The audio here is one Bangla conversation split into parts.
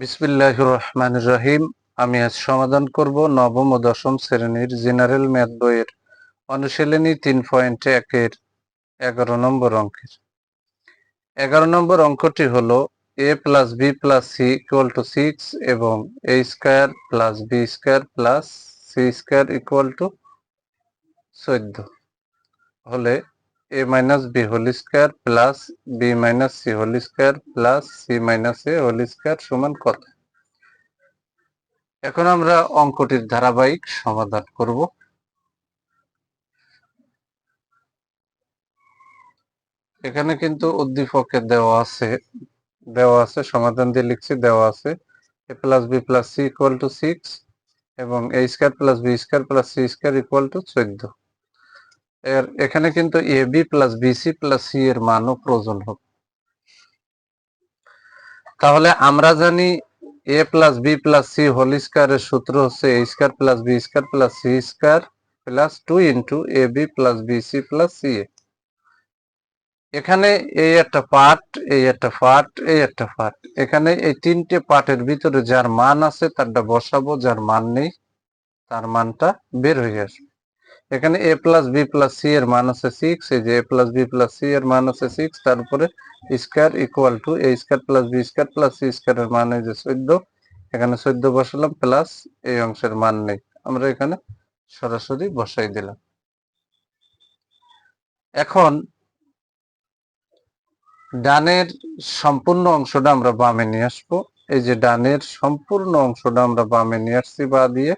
বিসমিল্লাহ রহমান রহিম। আমি আজ সমাধান করব নবম ও দশম শ্রেণির জেনারেল ম্যাথ বইয়ের অনুশীলনী তিন পয়েন্ট একের এগারো নম্বর অঙ্কের। এগারো নম্বর অঙ্কটি হল A plus B plus C equal to six এবং A square plus B square plus C square equal to চোদ্দ। হলে A minus B whole square plus B minus C whole square plus C minus A whole square সমান কত? এখন আমরা অঙ্কটির ধারাবাহিক সমাধান করব। এখানে কিন্তু উদ্দীপকে দেওয়া আছে দেওয়া আছে, সমাধান দিয়ে লিখছি, দেওয়া আছে। A plus B plus C equal to six এবং A square plus B square plus C square equal to চোদ্দ। এর এখানে কিন্তু A B plus BC plus C এর মানও প্রয়োজন হবে। তাহলে আমরা জানি A plus B plus C whole স্কোয়ারের সূত্র হচ্ছে A square plus B square plus C square plus two into A B plus BC plus C A এখানে এই একটা পার্ট এই একটা পার্ট এই একটা পার্ট এখানে এই তিনটে পার্টের ভিতরে যার মান আছে তারটা বসাবো, যার মান নেই, তার মানটা বের হয়ে আসবে। এখানে A plus B plus C এর মান আছে সিক্স এই যে A plus B plus C এর মান আছে সিক্স তারপরে square equal to A square plus B square plus C square এর মান যে চোদ্দ, এখানে চোদ্দ বসালাম প্লাস এই অংশের মান নেই। আমরা এখানে সরাসরি বসাই দিলাম। এখন ডানের সম্পূর্ণ অংশটা আমরা বামে নিয়ে আসব। এই যে ডানের সম্পূর্ণ অংশটা আমরা বামে নিয়ে আসছি, বা দিয়ে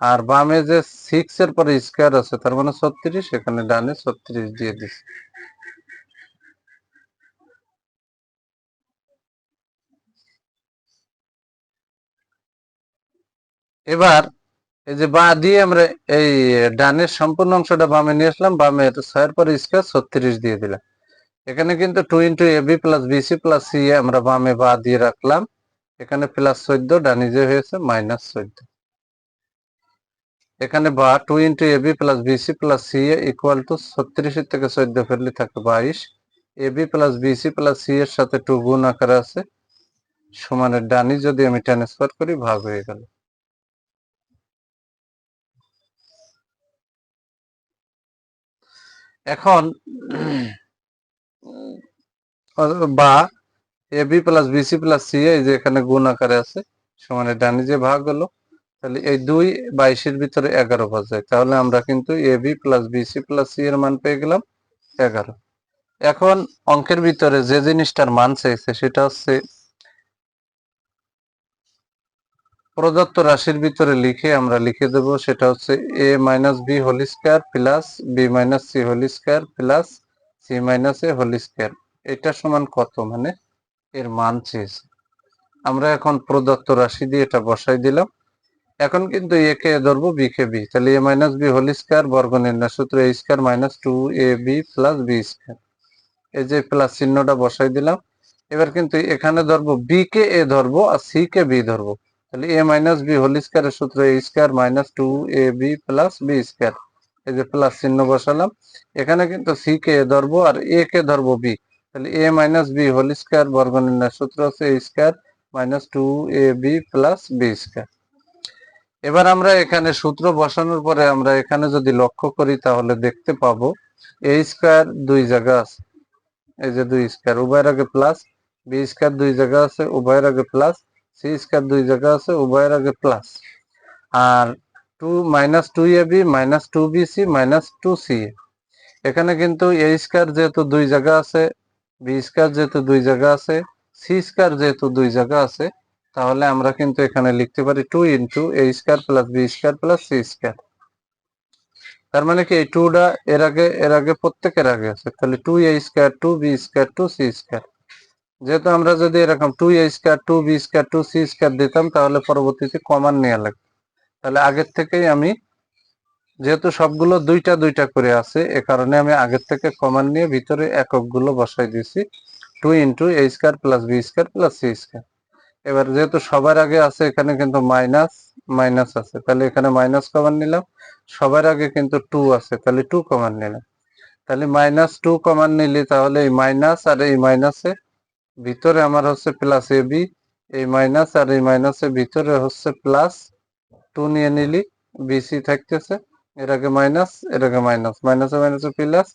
আর বামে যে সিক্স এর পরে স্কোয়ার আছে, তার মানে ছত্রিশ, এখানে ডানে ছত্রিশ দিয়ে দিচ্ছি এবার এই যে বা দিয়ে আমরা এই ডানের সম্পূর্ণ অংশটা বামে নিয়ে আসলাম, বামে ছয়ের পরে স্কোয়ার ছত্রিশ দিয়ে দিলাম। এখানে কিন্তু two into A B plus BC plus C আমরা বামে বা দিয়ে রাখলাম। এখানে প্লাস চোদ্দ, ডানি যে হয়েছে মাইনাস চোদ্দ। এখানে বা two into A B plus BC plus C A equal to ছত্রিশের থেকে চোদ্দ ফেললে থাকে বাইশ। A B plus BC plus C এর সাথে টু গুণ আকারে আছে। সমানের ডানি যদি আমি ট্রান্সফার করি, ভাগ হয়ে গেল। এখন বা A B plus BC plus C A যে এখানে গুণ আকারে আছে, সমানের ডানি যে ভাগ হলো তাহলে এই দুই বাইশের ভিতরে এগারো বাজায় তাহলে আমরা কিন্তু A B plus BC plus C এর মান পেয়ে গেলাম এগারো। এখন অঙ্কের ভিতরে যে জিনিসটার মান চাইছে সেটা হচ্ছে প্রদত্ত রাশির ভিতরে লিখে আমরা লিখে দেব, সেটা হচ্ছে A minus B whole square plus B minus C whole square plus C minus A whole square এটা সমান কত? মানে এর মান চেয়েছে। আমরা এখন প্রদত্ত রাশি দিয়ে এটা বসাই দিলাম। এখন কিন্তু এ কে ধরবো বি কে বি তাহলে A minus B whole square বর্গ নির্ণয় সূত্র A square minus two A B plus B square এই যে প্লাস চিহ্নটা বসাই দিলাম, এবার কিন্তু এখানে ধরবো বি কে এ ধরবো আর সি কে বি ধরবো। তাহলে এ মাইনাস বি হোল স্কোয়ারের সূত্র A square minus two A B plus B square এই যে প্লাস চিহ্ন বসালাম, এখানে কিন্তু সি কে এ ধরবো আর এ কে ধরবো বি তাহলে A minus B whole square বর্গ নির্ণয় সূত্র হচ্ছে A square minus two A B plus B square এবার আমরা এখানে সূত্র বসানোর পরে আমরা এখানে যদি লক্ষ্য করি তাহলে দেখতে পাবো এ স্কোয়ার দুই জায়গা আছে। এই যে দুই স্কোয়ার উভয়ের আগে প্লাস বি স্কোয়ার দুই জায়গা আছে, উভয়ের আগে প্লাস সি স্কোয়ার দুই জায়গা আছে, উভয়ের আগে plus R two minus two A B minus two B C minus two C A এখানে কিন্তু এ স্কোয়ার যেহেতু দুই জায়গা আছে বি স্কোয়ার যেহেতু দুই জায়গা আছে সি স্কোয়ার যেহেতু দুই জায়গা আছে তাহলে আমরা কিন্তু এখানে লিখতে পারি two into A square plus B square plus C square তার মানে কি এই টুটা এর আগে এর আগে প্রত্যেকের আগে আছে। তাহলে two A square two B square two C square যেহেতু আমরা যদি এরকম two A square two B square two C square দিতাম, তাহলে পরবর্তীতে কমান নেওয়া লাগবে তাহলে আগের থেকেই আমি যেহেতু সবগুলো দুইটা দুইটা করে আছে, এ কারণে আমি আগের থেকে কমান নিয়ে ভিতরে এককগুলো বসাই দিয়েছি। Two into A square plus B square plus C square এবার যেহেতু সবার আগে আছে, এখানে কিন্তু মাইনাস মাইনাস আছে। তাহলে এখানে মাইনাস কমান নিলাম। সবার আগে কিন্তু টু আছে, তাহলে টু কমান নিলাম। তাহলে মাইনাস টু কমান নিলে তাহলে এই মাইনাস আর এই মাইনাসে ভিতরে আমার হচ্ছে প্লাস এ বি এই মাইনাস আর এই মাইনাসের ভিতরে হচ্ছে প্লাস টু নিয়ে নিলি বিসি থাকতেছে। এর আগে মাইনাস এর আগে মাইনাস মাইনাসে মাইনাসে প্লাস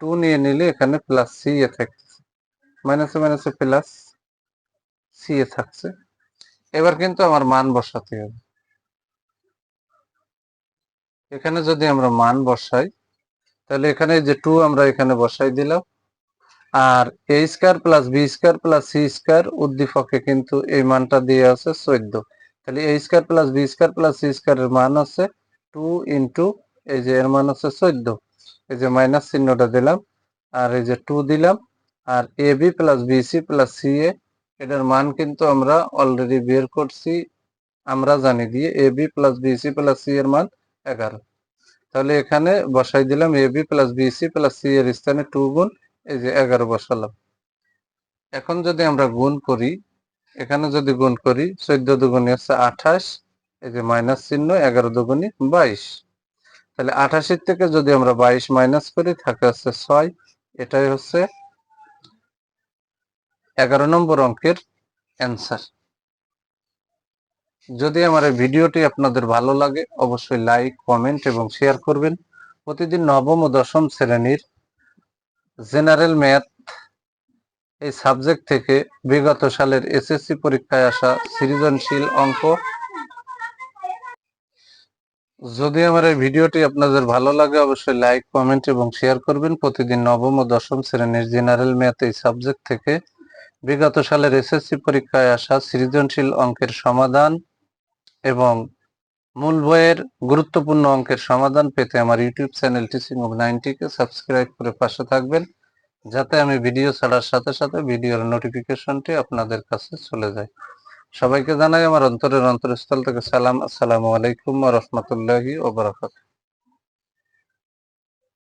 টু নিয়ে নিলে এখানে প্লাস সি এ থাকতেছে। মাইনাসে মাইনাসে প্লাস সি এ থাকছে। এবার কিন্তু আমার মান বসাতে হবে। এখানে যদি আমরা মান বসাই, তাহলে এখানে যে টু আমরা এখানে বসাই দিলাম। আর A square plus B square plus C square উদ্দীপকে কিন্তু এই মানটা দিয়ে আছে চোদ্দ। তাহলে A square plus B square plus C square এর মান আছে টু ইন্টু এই যে এর মান হচ্ছে চোদ্দ। এই যে মাইনাস চিহ্নটা দিলাম, আর এই যে টু দিলাম, আর A B plus B C plus C A এটার মান কিন্তু আমরা অলরেডি বের করছি। আমরা জানি দিয়ে A B plus B C plus C এর মান এগারো। তাহলে এখানে বসাই দিলাম A B plus B C plus C এর স্থানে টু গুণ, এই যে এগারো বসালাম। এখন যদি আমরা গুণ করি, এখানে যদি গুণ করি, চোদ্দ দুগুণি হচ্ছে আঠাশ, এই যে মাইনাস চিহ্ন, এগারো দুগুণি বাইশ। তাহলে আঠাশের থেকে যদি আমরা বাইশ মাইনাস করি, থাকে হচ্ছে ছয়, এটাই হচ্ছে এগারো নম্বর অঙ্কের অ্যান্সার যদি আমার এই ভিডিওটি আপনাদের ভালো লাগে, অবশ্যই লাইক কমেন্ট এবং শেয়ার করবেন। প্রতিদিন নবম ও দশম শ্রেণির জেনারেল ম্যাথ এই সাবজেক্ট থেকে বিগত সালের এসএসসি পরীক্ষায় আসা সৃজনশীল অঙ্ক। যদি আমার এই ভিডিওটি আপনাদের ভালো লাগে, অবশ্যই লাইক কমেন্ট এবং শেয়ার করবেন। প্রতিদিন নবম ও দশম শ্রেণির জেনারেল ম্যাথ এই সাবজেক্ট থেকে বিগত সালের এসএসসি পরীক্ষায় আসা সৃজনশীল অঙ্কের সমাধান এবং মূল বইয়ের গুরুত্বপূর্ণ অঙ্কের সমাধান পেতে আমার ইউটিউব চ্যানেল টিচিং অফ নাইনটিকে সাবস্ক্রাইব করে পাশে থাকবেন, যাতে আমি ভিডিও ছাড়ার সাথে সাথে ভিডিওর নোটিফিকেশনটি আপনাদের কাছে চলে যায়। সবাইকে জানাই আমার অন্তরের অন্তরস্থল থেকে সালাম। আসসালামু আলাইকুম রহমতুল্লাহি ওবরাকাতুহ